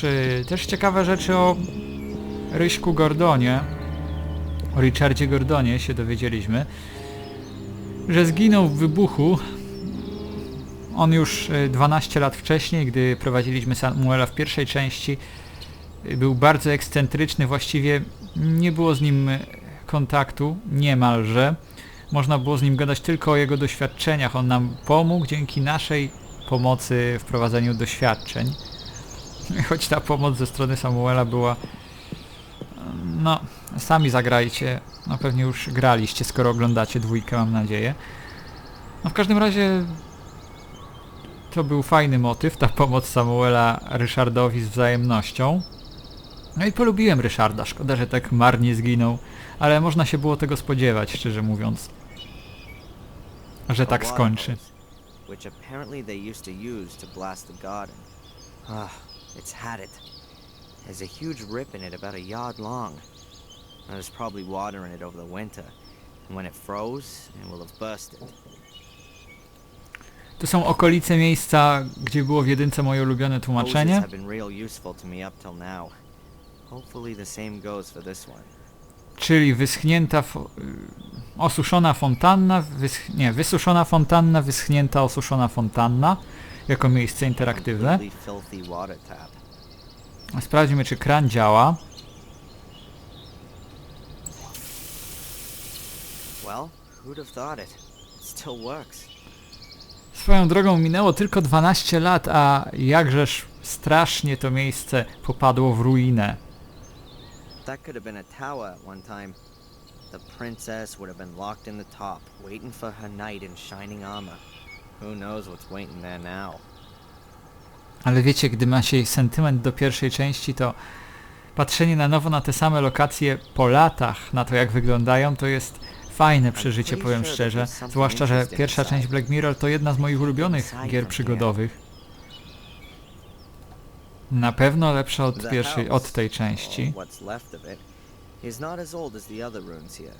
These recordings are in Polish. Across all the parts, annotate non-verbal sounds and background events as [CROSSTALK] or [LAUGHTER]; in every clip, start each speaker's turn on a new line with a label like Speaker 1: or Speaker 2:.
Speaker 1: Czy też ciekawe rzeczy o Ryśku Gordonie, o Richardzie Gordonie się dowiedzieliśmy, że zginął w wybuchu. On już e, 12 lat wcześniej, gdy prowadziliśmy Samuela w pierwszej części, e, był bardzo ekscentryczny, właściwie nie było z nim e, kontaktu, niemalże. Można było z nim gadać tylko o jego doświadczeniach. On nam pomógł dzięki naszej pomocy w prowadzeniu doświadczeń. [LAUGHS] Choć ta pomoc ze strony Samuela była... No, sami zagrajcie. No pewnie już graliście, skoro oglądacie dwójkę, mam nadzieję. No w każdym razie... To był fajny motyw, ta pomoc Samuela Ryszardowi z wzajemnością. No i polubiłem Ryszarda, szkoda, że tak marnie zginął, ale można się było tego spodziewać, szczerze mówiąc, że tak skończy.
Speaker 2: It's had it. There's a huge rip in it about a yard long. There's probably water in it over the winter. And when it froze, it will have bursted.
Speaker 1: Tu są okolice miejsca, gdzie było w jedynce moje ulubione
Speaker 2: Hoses
Speaker 1: tłumaczenie.
Speaker 2: have been real useful to me up till now. Hopefully the same goes for this one.
Speaker 1: Czyli wyschnięta, fo- y, osuszona fontanna, wysch, nie, wysuszona fontanna, wyschnięta, osuszona fontanna, jako miejsce interaktywne. Sprawdźmy, czy kran działa. Swoją drogą minęło tylko 12 lat, a jakżeż strasznie to miejsce popadło w ruinę.
Speaker 2: That could have been a tower at one time. The princess would have been locked in the top, waiting for her knight in shining armor. Who knows what's waiting there now?
Speaker 1: Ale wiecie, gdy ma się sentyment do pierwszej części, to patrzenie na nowo na te same lokacje po latach, na to jak wyglądają, to jest fajne przeżycie, powiem szczerze. Zwłaszcza, że pierwsza część Black Mirror to jedna z moich ulubionych gier przygodowych. Na pewno lepsza od pierwszej, od tej części.
Speaker 2: or what's left of it, is not as old as the other ruins here.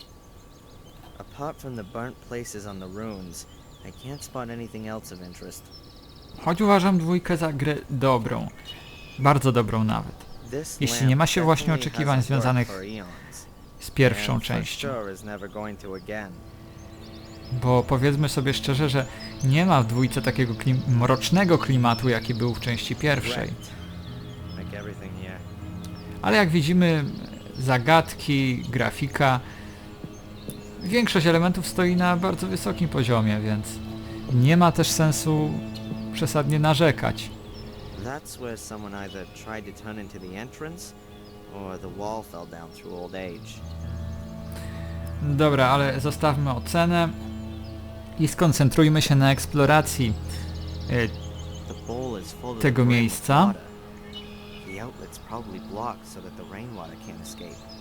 Speaker 2: Apart from the burnt places on the ruins, I can't spot anything else of interest.
Speaker 1: Choć uważam dwójkę za grę dobrą. Bardzo dobrą nawet. Jeśli nie ma się właśnie oczekiwań związanych z pierwszą częścią. Bo powiedzmy sobie szczerze, że nie ma w dwójce takiego klim mrocznego klimatu, jaki był w części pierwszej. Ale jak widzimy, zagadki, grafika, większość elementów stoi na bardzo wysokim poziomie, więc nie ma też sensu przesadnie narzekać.
Speaker 2: That's where someone either tried to turn into the entrance, or the wall fell down through old age.
Speaker 1: Dobra, ale zostawmy ocenę i skoncentrujmy się na eksploracji. E,
Speaker 2: The bowl is full to
Speaker 1: Tego miejsca.
Speaker 2: The outlet's probably blocked so that the rainwater can't escape.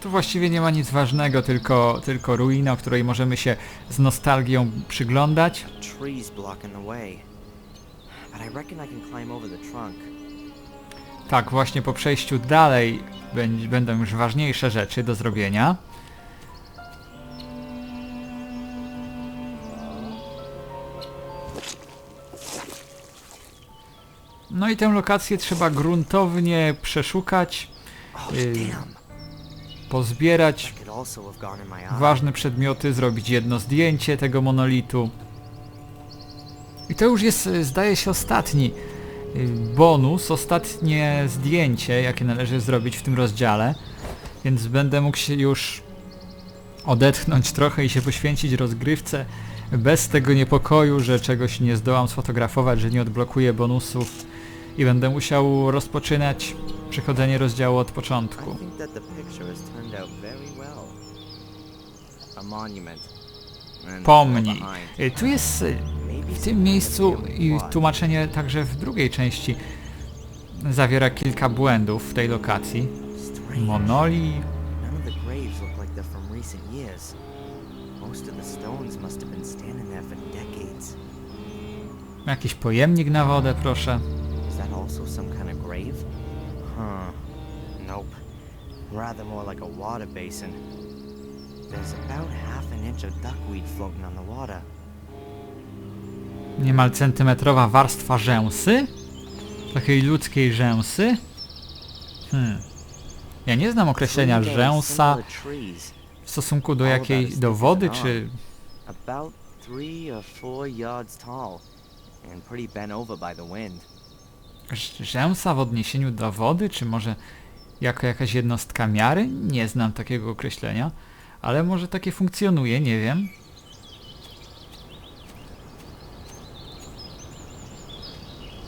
Speaker 1: Tu właściwie nie ma nic ważnego, tylko, tylko ruina, której możemy się z nostalgią przyglądać.
Speaker 2: Trees blocking the way. But I reckon I can climb over the trunk.
Speaker 1: Tak, właśnie po przejściu dalej będ- będą już ważniejsze rzeczy do zrobienia. No i tę lokację trzeba gruntownie przeszukać,
Speaker 2: Oh,
Speaker 1: Y,
Speaker 2: damn!
Speaker 1: Pozbierać ważne przedmioty, zrobić jedno zdjęcie tego monolitu. I to już jest, zdaje się, ostatni y, bonus, ostatnie zdjęcie, jakie należy zrobić w tym rozdziale. Więc będę mógł się już odetchnąć trochę i się poświęcić rozgrywce bez tego niepokoju, że czegoś nie zdołam sfotografować, że nie odblokuję bonusów i będę musiał rozpoczynać przechodzenie rozdziału od początku.
Speaker 2: I think that the picture has turned out very well. A monument. And
Speaker 1: Pomnij.
Speaker 2: behind,
Speaker 1: Y, Tu jest y, w tym miejscu i tłumaczenie także w drugiej części zawiera kilka błędów w tej lokacji.
Speaker 2: Strange.
Speaker 1: Monoli,
Speaker 2: None of the graves look like they're from recent years. Most of the stones must have been standing there for decades.
Speaker 1: jakiś pojemnik na wodę, proszę.
Speaker 2: Also some kind of grave? Huh. Nope. Rather more like a water basin. There's about half an inch of duckweed floating on the water.
Speaker 1: Niemal centymetrowa warstwa rzęsy? takiej ludzkiej rzęsy? Hmm. Ja nie znam określenia rzęsa w stosunku do jakiej, do wody, czy...
Speaker 2: about three or four yards tall, and pretty bent over by the wind.
Speaker 1: Rz- Rzęsa w odniesieniu do wody, czy może jako jakaś jednostka miary? Nie znam takiego określenia, ale może takie funkcjonuje, nie wiem.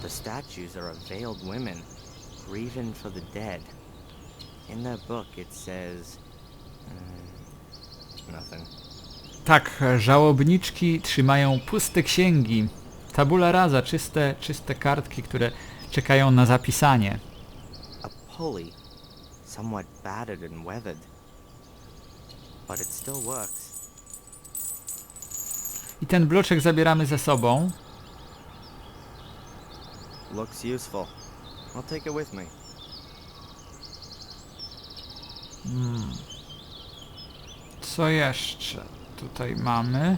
Speaker 2: The statues are of veiled women, grieving for the dead. In book it says... Uh, nothing.
Speaker 1: Tak, żałobniczki trzymają puste księgi. Tabula rasa, czyste, czyste kartki, które czekają na zapisanie.
Speaker 2: A pulley, somewhat battered and weathered. But it still works.
Speaker 1: I ten bloczek zabieramy ze sobą.
Speaker 2: Looks useful. I'll take it with me.
Speaker 1: Co jeszcze tutaj mamy?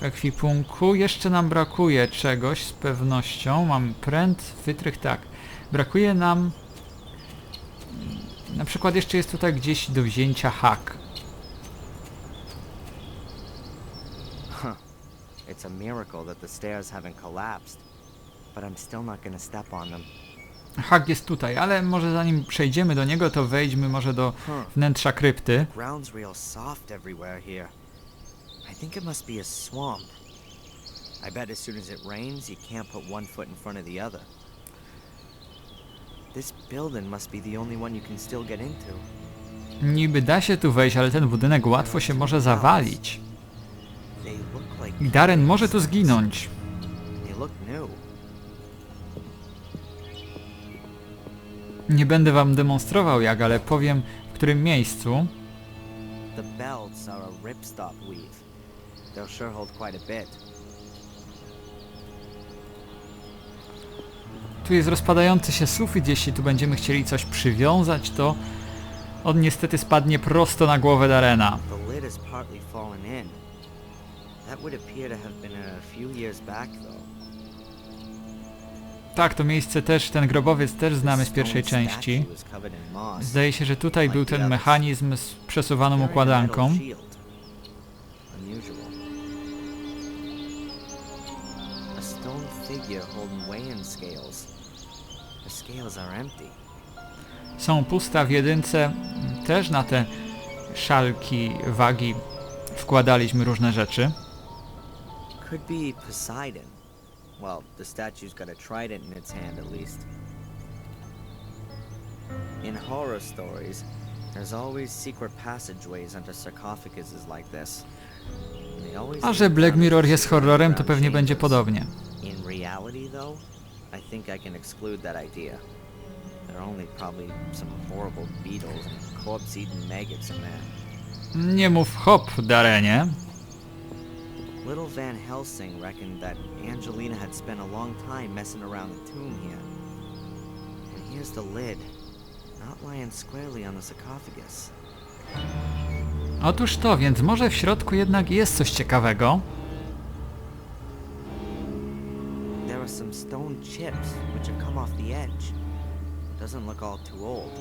Speaker 1: W ekwipunku jeszcze nam brakuje czegoś z pewnością. Mam pręt, wytrych, tak. Brakuje nam... Na przykład jeszcze jest tutaj gdzieś do wzięcia hak.
Speaker 2: Huh. It's a miracle that the stairs haven't collapsed. But I'm still not gonna step on them.
Speaker 1: Hak jest tutaj, ale może zanim przejdziemy do niego, to wejdźmy może do wnętrza krypty.
Speaker 2: Ground's real soft everywhere here. I think it must be a swamp. I bet as soon as it rains, you can't put one foot in front of the other. This building must be the only one you can still get into.
Speaker 1: Niby da się tu wejść, ale ten budynek łatwo się może zawalić. I Darren może tu zginąć. Nie będę wam demonstrował jak, ale powiem w którym miejscu.
Speaker 2: The belts are a ripstop weave. They'll sure hold quite a bit.
Speaker 1: Tu jest rozpadający się sufit, jeśli tu będziemy chcieli coś przywiązać, to on niestety spadnie prosto na głowę Darena.
Speaker 2: The lid is partly fallen in. That would appear to have been a few years back, though.
Speaker 1: Tak, to miejsce też, ten grobowiec też znamy z pierwszej części. Zdaje się, że tutaj był ten mechanizm z przesuwaną układanką.
Speaker 2: Figure holding weighing scales. The scales are empty.
Speaker 1: Są pusta w jedynce, też na te szalki wagi wkładaliśmy różne rzeczy.
Speaker 2: Could be Poseidon. Well, the statue's got a trident in its hand at least. In horror stories, there's always secret passageways under sarcophaguses like this.
Speaker 1: A że Black Mirror jest horrorem, to pewnie będzie podobnie.
Speaker 2: Reality, though, I think I can exclude that idea. There are only probably some horrible beetles and corpse-eating maggots in there.
Speaker 1: Nie mów hop, Darenie.
Speaker 2: Little Van Helsing reckoned that Angelina had spent a long time messing around the tomb here. And here's the lid, not lying squarely on the sarcophagus.
Speaker 1: Otóż to, więc może w środku jednak jest coś ciekawego.
Speaker 2: Stone chips which have come off the edge. Doesn't look all too old.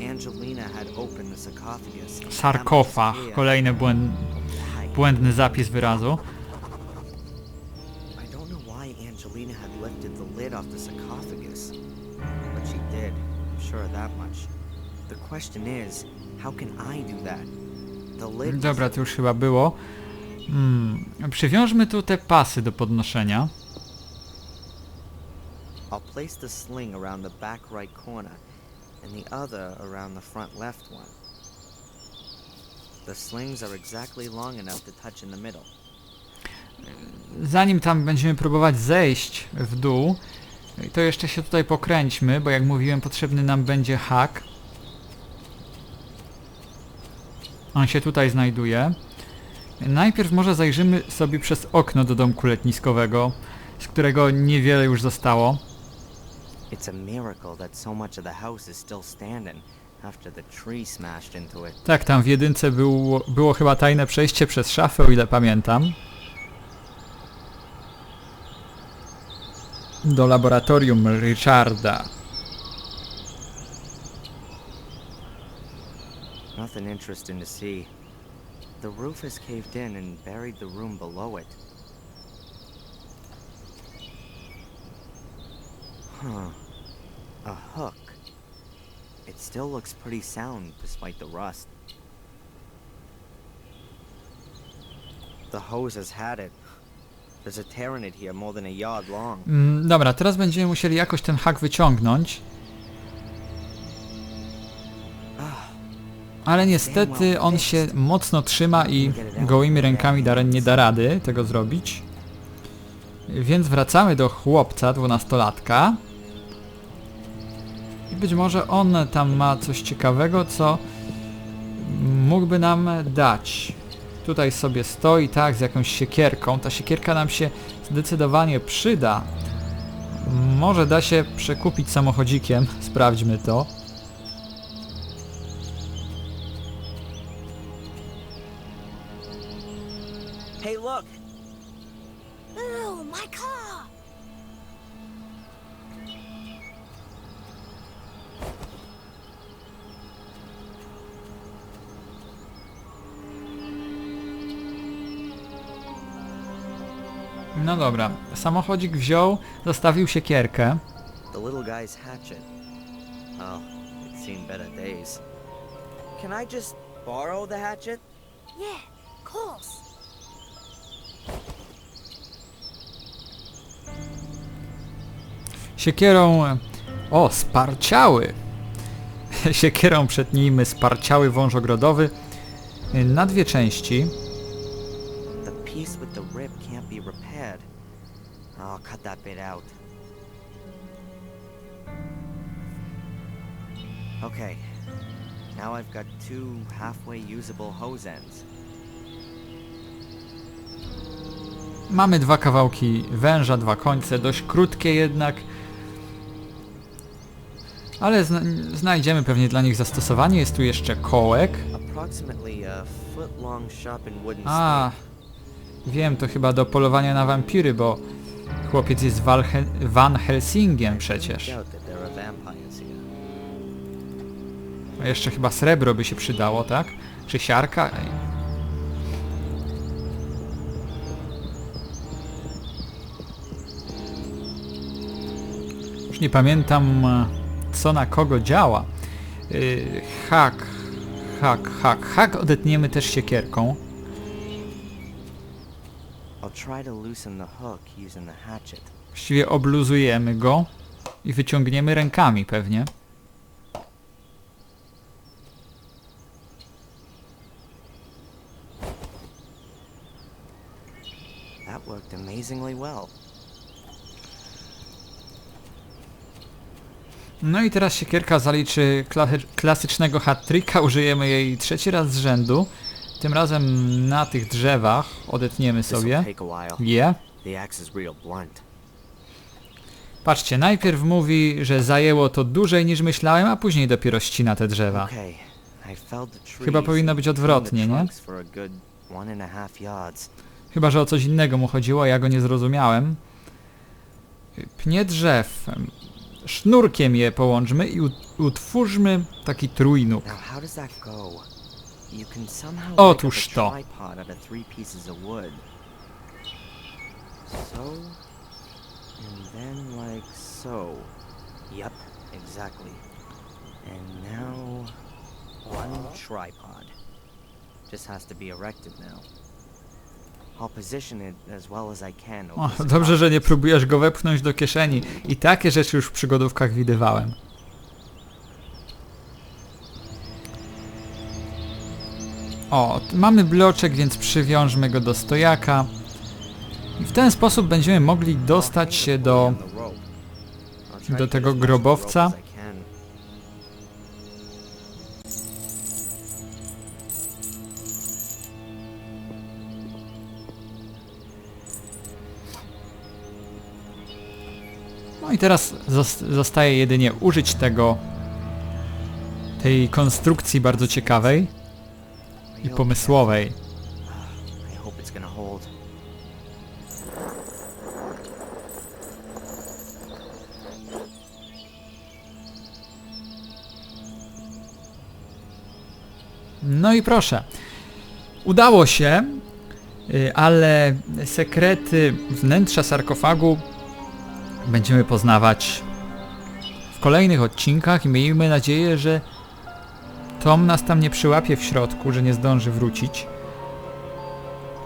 Speaker 2: Angelina had opened the sarcophagus.
Speaker 1: Sarkofag, kolejny błęd, błędny zapis wyrazu.
Speaker 2: I don't know why Angelina had lifted the lid off the sarcophagus, but she did. I'm sure of that much. The question is, how can I do that? The lid.
Speaker 1: Dobra, to już chyba było. Hmm. Przywiążmy tu te pasy do podnoszenia.
Speaker 2: I'll place the sling around the back right corner, and the other around the front left one. The slings are exactly long enough to touch in the middle.
Speaker 1: Zanim tam będziemy próbować zejść w dół, to jeszcze się tutaj pokręćmy, bo jak mówiłem, potrzebny nam będzie hak. On się tutaj znajduje. Najpierw może zajrzymy sobie przez okno do domku letniskowego, z którego niewiele już zostało.
Speaker 2: It's a miracle that so much of the house is still standing after the tree smashed into it.
Speaker 1: Tak, tam w jedynce było, było chyba tajne przejście przez szafę, o ile pamiętam. do laboratorium Richarda.
Speaker 2: Nothing interesting to see. The roof has caved in and buried the room below it. Huh. A hook. It still looks pretty sound despite the rust. The hose has had it. There's a tear in it here more than a yard long.
Speaker 1: Mm, dobra, teraz będziemy musieli jakoś ten hak wyciągnąć. Ale niestety on się mocno trzyma i gołymi rękami Darren nie da rady tego zrobić. Więc wracamy do chłopca, dwunastolatka. I być może on tam ma coś ciekawego, co mógłby nam dać. Tutaj sobie stoi, tak, z jakąś siekierką. Ta siekierka nam się zdecydowanie przyda. Może da się przekupić samochodzikiem, [LAUGHS] sprawdźmy to. No dobra, samochodzik wziął, zostawił siekierkę.
Speaker 2: The little guy's hatchet. Oh, it's seen better days. Can I just borrow the hatchet?
Speaker 3: Yeah, of course.
Speaker 1: Siekierą... O, sparciały! Siekierą przetnijmy sparciały wąż ogrodowy na dwie części.
Speaker 2: The rib can't be repaired. I'll cut that bit out. Okay. Now I've got two halfway usable hose ends.
Speaker 1: Mamy dwa kawałki węża, dwa końce, dość krótkie jednak. Ale zna znajdziemy pewnie dla nich zastosowanie. Jest tu jeszcze kołek.
Speaker 2: A foot long sharpened wooden
Speaker 1: A, wiem, to chyba do polowania na wampiry, bo chłopiec jest Walhe Van Helsingiem przecież. A jeszcze chyba srebro by się przydało, tak? Czy siarka? Ej. Już nie pamiętam co na kogo działa. Yy, hak, hak, hak. Hak odetniemy też siekierką.
Speaker 2: I'll try to loosen the hook using the hatchet.
Speaker 1: Właściwie obluzujemy go i wyciągniemy rękami pewnie.
Speaker 2: That worked amazingly well.
Speaker 1: No i teraz siekierka zaliczy kla- klasycznego hat-tricka, użyjemy jej trzeci raz z rzędu. Tym razem na tych drzewach odetniemy sobie. Je. Patrzcie, najpierw mówi, że zajęło to dłużej niż myślałem, a później dopiero ścina te drzewa. Chyba powinno być odwrotnie, nie? Chyba, że o coś innego mu chodziło, ja go nie zrozumiałem. Pnie drzew. Sznurkiem je połączmy i ut- utwórzmy taki trójnóg. Otóż to.
Speaker 2: So, and then like so. Yep, exactly. And now, one tripod. Just has to be erected now. I'll position it as well as I can.
Speaker 1: O, dobrze, że nie próbujesz go wepchnąć do kieszeni. I takie rzeczy już w przygodówkach widywałem. O, mamy bloczek, więc przywiążmy go do stojaka. I w ten sposób będziemy mogli dostać się do... do tego grobowca. No i teraz zos- zostaje jedynie użyć tego... tej konstrukcji bardzo ciekawej i pomysłowej. No i proszę. Udało się, y, ale sekrety wnętrza sarkofagu będziemy poznawać w kolejnych odcinkach i miejmy nadzieję, że Tom nas tam nie przyłapie w środku, że nie zdąży wrócić.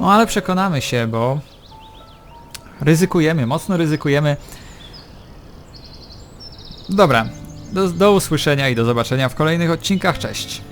Speaker 1: No ale przekonamy się, bo ryzykujemy, mocno ryzykujemy. Dobra, do, do usłyszenia i do zobaczenia w kolejnych odcinkach. Cześć!